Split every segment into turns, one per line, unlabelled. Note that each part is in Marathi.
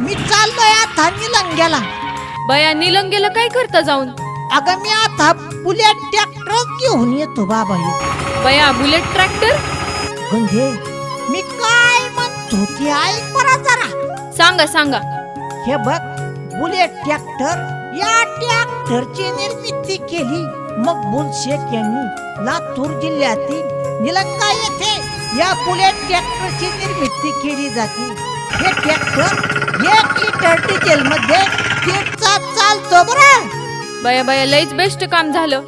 मी चाललोय आता निलंग्याला.
बया निलंगेला काय करता जाऊन?
अगं मी आता बुलेट ट्रॅक्टर घेऊन येतो बाबा.
बया बुलेट ट्रॅक्टर?
गंगे मी काय म्हणतो ते ऐक बरा जरा.
सांगा सांगा.
हे बघ बुलेट ट्रॅक्टर या ट्रॅक्टरची निर्मिती केली. मकबूल शेख यांनी लातूर जिल्ह्यातील निलंगा येथे या बुलेट ट्रॅक्टरची निर्मिती केली जाते. हे ट्रॅक्टर एक लिटर डिझेल मध्ये दीडचा चालतो बरं
बया बया लयच बेस्ट काम झालं.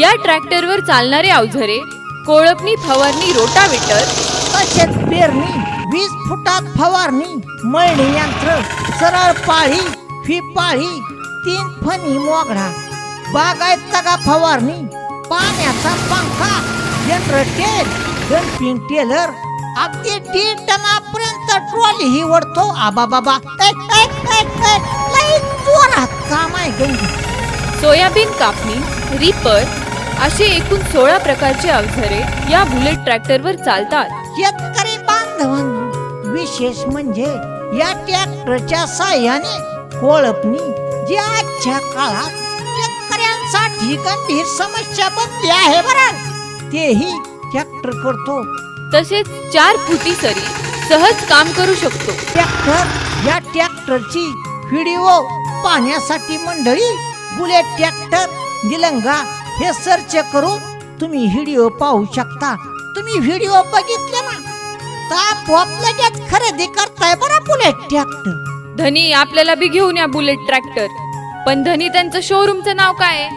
या ट्रॅक्टरवर चालणारे अवझरे कोळपणी फवारणी रोटावेटर
तसेच पेरणी वीस फुटात फवारणी मळणी यंत्र सरळ पाळी फी पाळी तीन फणी मोगडा बागायत तगा फवारणी पाण्याचा पंखा जनरेटर डम्पिंग टेलर अगदी दीड टनापर्यंत ट्रॉली ही ओढतो. आबा बाबा जोरात काम आहे गंगी
सोयाबीन कापणी रिपर असे एकूण सोळा प्रकारचे अवझरे या बुलेट ट्रॅक्टरवर चालतात.
शेतकरी बांधवांनो विशेष म्हणजे या ट्रॅक्टरच्या साह्याने कोळपणी जी आजच्या काळात शेतकऱ्यांसाठी गंभीर समस्या बनली आहे. बरं. तेही ट्रॅक्टर करतो.
तसेच चार फुटी सरी सहज काम करू शकतो.
ट्रॅक्टर या ट्रॅक्टरची व्हिडिओ पाहण्यासाठी मंडळी बुलेट ट्रॅक्टर निलंगा हे सर्च करून तुम्ही व्हिडिओ पाहू शकता. तुम्ही व्हिडिओ बघितले ना तर आपोआप लगेच खरेदी करताय बरं बुलेट ट्रॅक्टर.
धनी आपल्याला बी घेऊन या बुलेट ट्रॅक्टर. पण धनी त्यांचं शोरूमचं नाव काय आहे?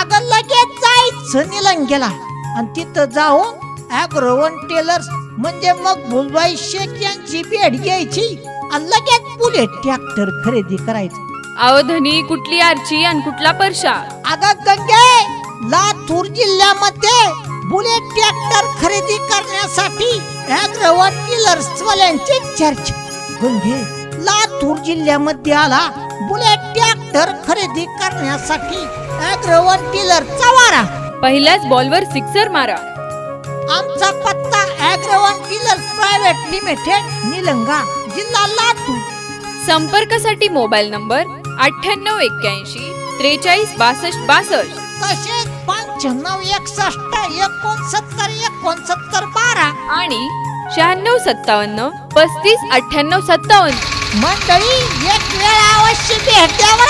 अगं लगेच जायचं निलंगेला. आणि तिथं जाऊन अॅग्रोवन टेलर्स म्हणजे मग भुलबाई शेख यांची भेट घ्यायची आणि लगेच बुलेट ट्रॅक्टर खरेदी करायचं.
अहो धनी कुठली आरची आणि कुठला परशा?
अगं गंगे लातूर जिल्ह्यामध्ये बुलेट ट्रॅक्टर खरेदी करण्यासाठी अॅग्रोवन टेलर्स वाल्यांची चर्चा. गंगे लातूर जिल्ह्यामध्ये आला बुलेट ट्रॅक्टर खरेदी करण्यासाठी अॅग्रोवन टेलर चवारा
पहिल्याच बॉलवर सिक्सर मारा.
आमचा पत्ता Agrowon dealer private limited Nilanga जिल्हा लातूर.
संपर्कासाठी मोबाईल नंबर अठ्ठ्याण्णव एक्क्याऐंशी त्रेचाळीस बासष्ट बासष्ट.
तसेच पंच्याण्णव एकसष्ट एकोणसत्तर एकोणसत्तर बारा.
आणि शहाण्णव सत्तावन्न पस्तीस अठ्ठ्याण्णव सत्तावन्न.
मंडळी एक वेळ अवश्य भेट द्या बरं.